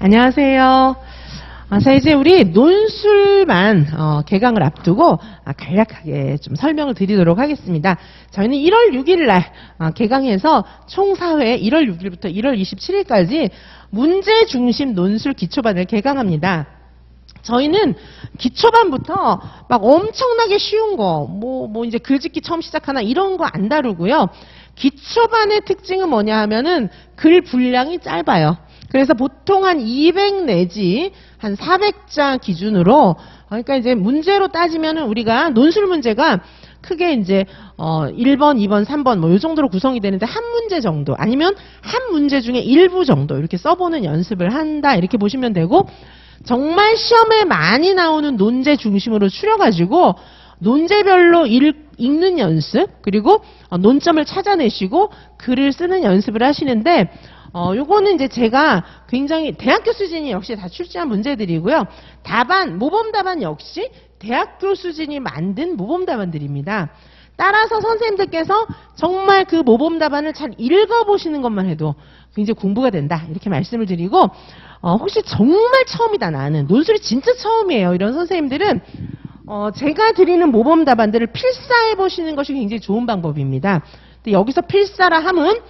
안녕하세요. 아, 자, 이제 우리 논술만 어, 개강을 앞두고 아, 간략하게 좀 설명을 드리도록 하겠습니다. 저희는 1월 6일 날 아, 개강해서 총 4회 1월 6일부터 1월 27일까지 문제 중심 논술 기초반을 개강합니다. 저희는 기초반부터 막 엄청나게 쉬운 거, 뭐, 뭐 이제 글짓기 처음 시작하나 이런 거 안 다루고요. 기초반의 특징은 뭐냐 하면은 글 분량이 짧아요. 그래서 보통 한 200 내지 한 400자 기준으로 그러니까 이제 문제로 따지면은 우리가 논술 문제가 크게 이제 어 1번, 2번, 3번 뭐 요 정도로 구성이 되는데 한 문제 정도 아니면 한 문제 중에 일부 정도 이렇게 써보는 연습을 한다 이렇게 보시면 되고 정말 시험에 많이 나오는 논제 중심으로 추려가지고 논제별로 읽, 읽는 연습 그리고 어, 논점을 찾아내시고 글을 쓰는 연습을 하시는데 어, 요거는 이제 제가 굉장히 대학교 수준이 역시 다 출제한 문제들이고요. 답안, 모범 답안 역시 대학교 수준이 만든 모범 답안들입니다. 따라서 선생님들께서 정말 그 모범 답안을 잘 읽어보시는 것만 해도 굉장히 공부가 된다. 이렇게 말씀을 드리고, 어, 혹시 정말 처음이다, 나는. 논술이 진짜 처음이에요. 이런 선생님들은, 어, 제가 드리는 모범 답안들을 필사해 보시는 것이 굉장히 좋은 방법입니다. 근데 여기서 필사라 함은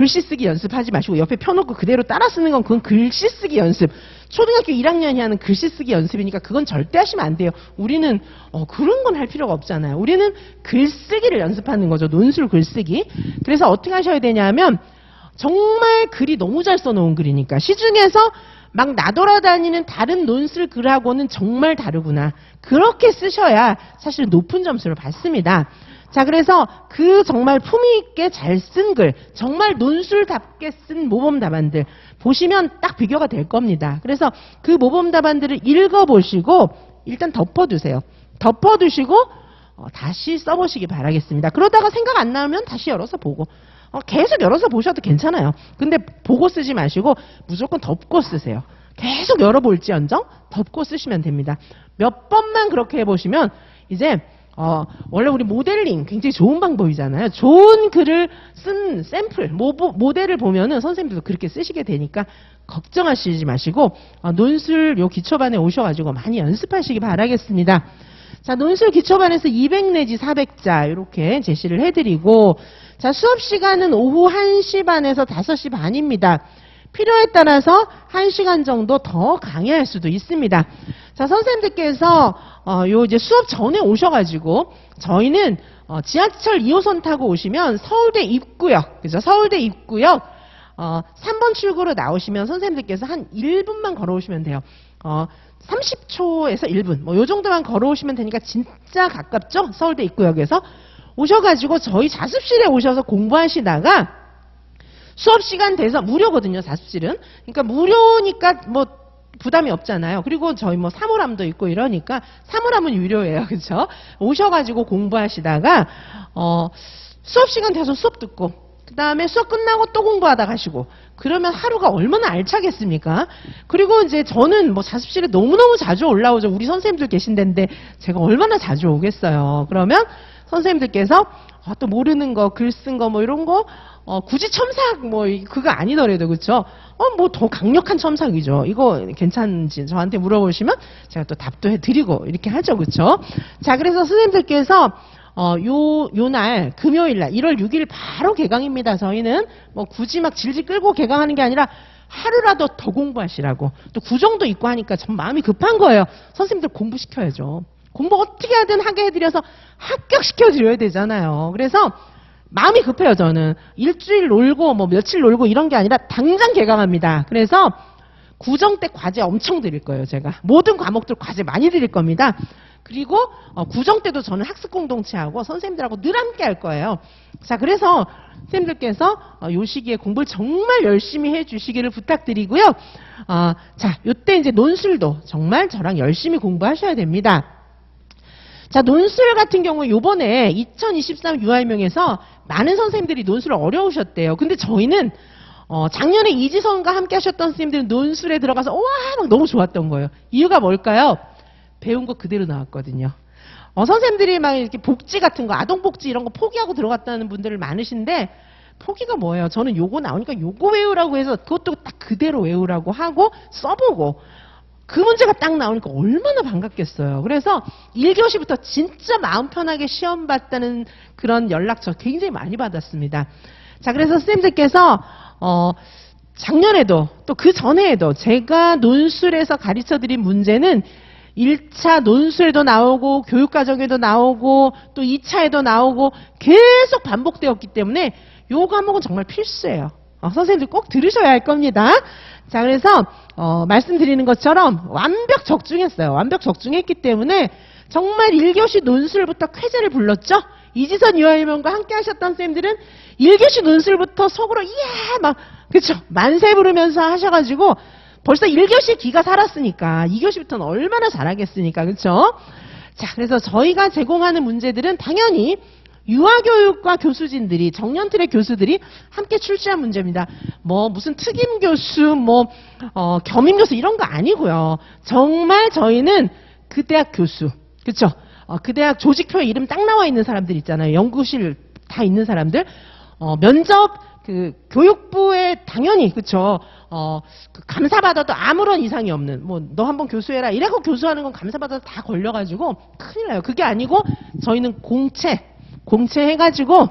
글씨 쓰기 연습하지 마시고 옆에 펴놓고 그대로 따라 쓰는 건 그건 글씨 쓰기 연습. 초등학교 1학년이 하는 글씨 쓰기 연습이니까 그건 절대 하시면 안 돼요. 우리는 어, 그런 건 할 필요가 없잖아요. 우리는 글쓰기를 연습하는 거죠. 논술 글쓰기. 그래서 어떻게 하셔야 되냐면 정말 글이 너무 잘 써놓은 글이니까 시중에서 막 나돌아다니는 다른 논술 글하고는 정말 다르구나. 그렇게 쓰셔야 사실 높은 점수를 받습니다. 자, 그래서 그 정말 품위 있게 잘 쓴 글, 정말 논술답게 쓴 모범 답안들 보시면 딱 비교가 될 겁니다. 그래서 그 모범 답안들을 읽어보시고 일단 덮어두세요. 덮어두시고 어, 다시 써보시기 바라겠습니다. 그러다가 생각 안 나면 다시 열어서 보고 어, 계속 열어서 보셔도 괜찮아요. 근데 보고 쓰지 마시고 무조건 덮고 쓰세요. 계속 열어볼지언정 덮고 쓰시면 됩니다. 몇 번만 그렇게 해보시면 이제 어, 원래 우리 모델링 굉장히 좋은 방법이잖아요. 좋은 글을 쓴 샘플, 모, 모델을 보면은 선생님들도 그렇게 쓰시게 되니까 걱정하시지 마시고 어, 논술 요 기초반에 오셔가지고 많이 연습하시기 바라겠습니다. 자, 논술 기초반에서 200 내지 400자 이렇게 제시를 해드리고 자, 수업 시간은 오후 1시 반에서 5시 반입니다. 필요에 따라서 1시간 정도 더 강의할 수도 있습니다. 자, 선생님들께서 어, 요 이제 수업 전에 오셔가지고 저희는 어, 지하철 2호선 타고 오시면 서울대 입구역, 그죠? 서울대 입구역 어, 3번 출구로 나오시면 선생님들께서 한 1분만 걸어오시면 돼요. 어, 30초에서 1분, 뭐 요 정도만 걸어오시면 되니까 진짜 가깝죠? 서울대 입구역에서 오셔가지고 저희 자습실에 오셔서 공부하시다가 수업 시간 돼서 무료거든요, 자습실은. 그러니까 무료니까 뭐 부담이 없잖아요. 그리고 저희 뭐 사물함도 있고 이러니까 사물함은 유료예요. 그렇죠? 오셔가지고 공부하시다가 어 수업 시간 돼서 수업 듣고 그 다음에 수업 끝나고 또 공부하다 가시고 그러면 하루가 얼마나 알차겠습니까? 그리고 이제 저는 뭐 자습실에 너무너무 자주 올라오죠. 우리 선생님들 계신 데인데 제가 얼마나 자주 오겠어요. 그러면 선생님들께서 아, 또 모르는 거, 글 쓴 거 뭐 이런 거 어, 굳이 첨삭 뭐 이- 그거 아니더라도 그렇죠? 어, 뭐 더 강력한 첨삭이죠. 이거 괜찮은지 저한테 물어보시면 제가 또 답도 해드리고 이렇게 하죠, 그렇죠? 자, 그래서 선생님들께서 어, 요, 요 날, 금요일 날, 1월 6일 바로 개강입니다. 저희는 뭐 굳이 막 질질 끌고 개강하는 게 아니라 하루라도 더 공부하시라고. 또 구정도 있고 하니까 전 마음이 급한 거예요. 선생님들 공부시켜야죠. 공부 어떻게 하든 하게 해드려서 합격시켜드려야 되잖아요. 그래서 마음이 급해요, 저는. 일주일 놀고, 뭐 며칠 놀고 이런 게 아니라 당장 개강합니다. 그래서 구정 때 과제 엄청 드릴 거예요, 제가. 모든 과목들 과제 많이 드릴 겁니다. 그리고 어, 구정 때도 저는 학습 공동체하고 선생님들하고 늘 함께 할 거예요. 자, 그래서 선생님들께서 어, 요 시기에 공부를 정말 열심히 해 주시기를 부탁드리고요. 어, 자, 요때 이제 논술도 정말 저랑 열심히 공부하셔야 됩니다. 자, 논술 같은 경우 요번에 2023 유아일명에서 많은 선생님들이 논술을 어려우셨대요. 근데 저희는 어, 작년에 이지선과 함께 하셨던 선생님들은 논술에 들어가서 와, 막 너무 좋았던 거예요. 이유가 뭘까요? 배운 거 그대로 나왔거든요. 어, 선생님들이 막 이렇게 복지 같은 거, 아동복지 이런 거 포기하고 들어갔다는 분들 많으신데 포기가 뭐예요? 저는 요거 나오니까 요거 외우라고 해서 그것도 딱 그대로 외우라고 하고 써보고 그 문제가 딱 나오니까 얼마나 반갑겠어요. 그래서 1교시부터 진짜 마음 편하게 시험 봤다는 그런 연락 저 굉장히 많이 받았습니다. 자, 그래서 선생님들께서, 어, 작년에도 또 그 전에에도 제가 논술에서 가르쳐 드린 문제는 1차 논술에도 나오고 교육과정에도 나오고 또 2차에도 나오고 계속 반복되었기 때문에 요 과목은 정말 필수예요. 어, 선생님들 꼭 들으셔야 할 겁니다. 자, 그래서 어, 말씀드리는 것처럼 완벽 적중했어요. 완벽 적중했기 때문에 정말 1교시 논술부터 쾌제를 불렀죠. 이지선 유아일명과 함께 하셨던 쌤들은 1교시 논술부터 속으로 이야 막 그쵸 만세 부르면서 하셔가지고 벌써 1교시 기가 살았으니까 2교시부터는 얼마나 잘하겠습니까 그쵸 자 그래서 저희가 제공하는 문제들은 당연히 유아교육과 교수진들이 정년틀의 교수들이 함께 출제한 문제입니다. 뭐 무슨 특임 교수, 뭐 어, 겸임 교수 이런 거 아니고요. 정말 저희는 그 대학 교수, 그렇죠? 어, 그 대학 조직표에 이름 딱 나와 있는 사람들 있잖아요. 연구실 다 있는 사람들. 어, 면접 그 교육부에 당연히 그쵸 어, 그 감사받아도 아무런 이상이 없는 뭐 너 한번 교수해라 이래고 교수하는 건 감사받아도 다 걸려가지고 큰일 나요. 그게 아니고 저희는 공채 공채 해가지고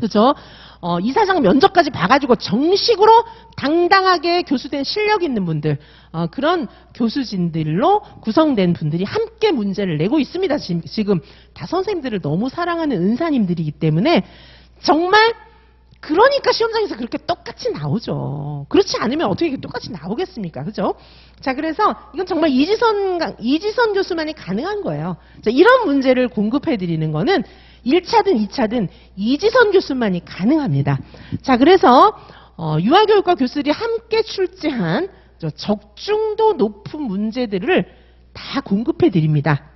그죠? 어, 이사장 면접까지 봐가지고 정식으로 당당하게 교수된 실력 있는 분들, 어, 그런 교수진들로 구성된 분들이 함께 문제를 내고 있습니다. 지금, 다 선생님들을 너무 사랑하는 은사님들이기 때문에 정말 그러니까 시험장에서 그렇게 똑같이 나오죠. 그렇지 않으면 어떻게 똑같이 나오겠습니까? 그죠? 자, 그래서 이건 정말 이지선, 강- 이지선 교수만이 가능한 거예요. 자, 이런 문제를 공급해 드리는 거는 1차든 2차든 이지선 교수만이 가능합니다. 자, 그래서 어, 유아교육과 교수들이 함께 출제한 저 적중도 높은 문제들을 다 공급해 드립니다.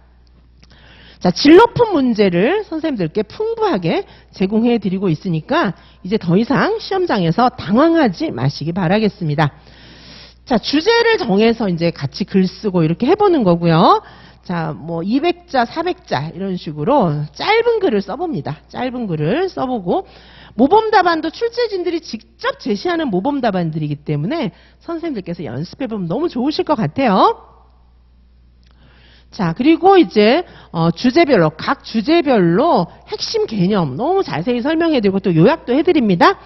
자, 질 높은 문제를 선생님들께 풍부하게 제공해 드리고 있으니까 이제 더 이상 시험장에서 당황하지 마시기 바라겠습니다. 자, 주제를 정해서 이제 같이 글 쓰고 이렇게 해보는 거고요. 자, 뭐 200자, 400자 이런 식으로 짧은 글을 써봅니다. 짧은 글을 써보고 모범 답안도 출제진들이 직접 제시하는 모범 답안들이기 때문에 선생님들께서 연습해보면 너무 좋으실 것 같아요. 자, 그리고 이제 어, 주제별로 각 주제별로 핵심 개념 너무 자세히 설명해 드리고 또 요약도 해 드립니다.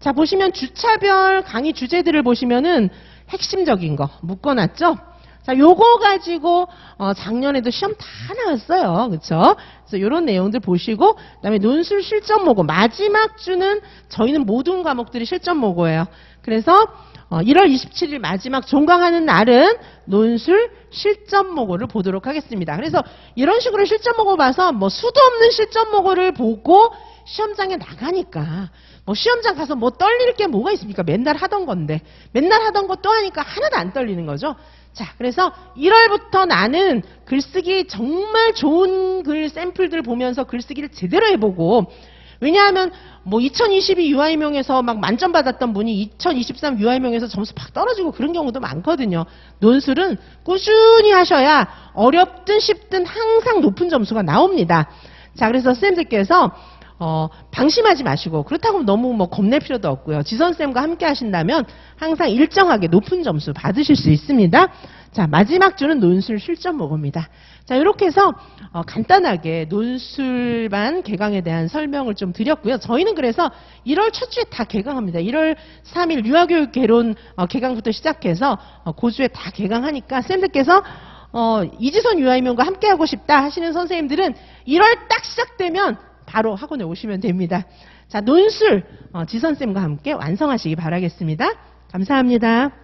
자, 보시면 주차별 강의 주제들을 보시면은 핵심적인 거 묶어 놨죠? 자, 요거 가지고 어, 작년에도 시험 다 나왔어요. 그렇죠? 그래서 요런 내용들 보시고 그다음에 논술 실전 모고 마지막 주는 저희는 모든 과목들이 실전 모고예요. 그래서 어, 1월 27일 마지막 종강하는 날은 논술 실전 모고를 보도록 하겠습니다. 그래서 이런 식으로 실전 모고 봐서 뭐 수도 없는 실전 모고를 보고 시험장에 나가니까 뭐 시험장 가서 뭐 떨릴 게 뭐가 있습니까? 맨날 하던 건데 맨날 하던 거 또 하니까 하나도 안 떨리는 거죠. 자, 그래서 1월부터 나는 글쓰기 정말 좋은 글 샘플들 보면서 글쓰기를 제대로 해보고 왜냐하면 뭐 2022 유아이명에서 막 만점 받았던 분이 2023 유아이명에서 점수 팍 떨어지고 그런 경우도 많거든요. 논술은 꾸준히 하셔야 어렵든 쉽든 항상 높은 점수가 나옵니다. 자, 그래서 선생님들께서 어, 방심하지 마시고 그렇다고 너무 뭐 겁낼 필요도 없고요. 지선쌤과 함께 하신다면 항상 일정하게 높은 점수 받으실 수 있습니다. 자, 마지막 주는 논술 실전 모고입니다. 자, 이렇게 해서 어, 간단하게 논술반 개강에 대한 설명을 좀 드렸고요. 저희는 그래서 1월 첫 주에 다 개강합니다. 1월 3일 유아교육 개론 어, 개강부터 시작해서 어, 고주에 다 개강하니까 쌤들께서 어, 이지선 유아이명과 함께 하고 싶다 하시는 선생님들은 1월 딱 시작되면 바로 학원에 오시면 됩니다. 자, 논술 어, 지선쌤과 함께 완성하시기 바라겠습니다. 감사합니다.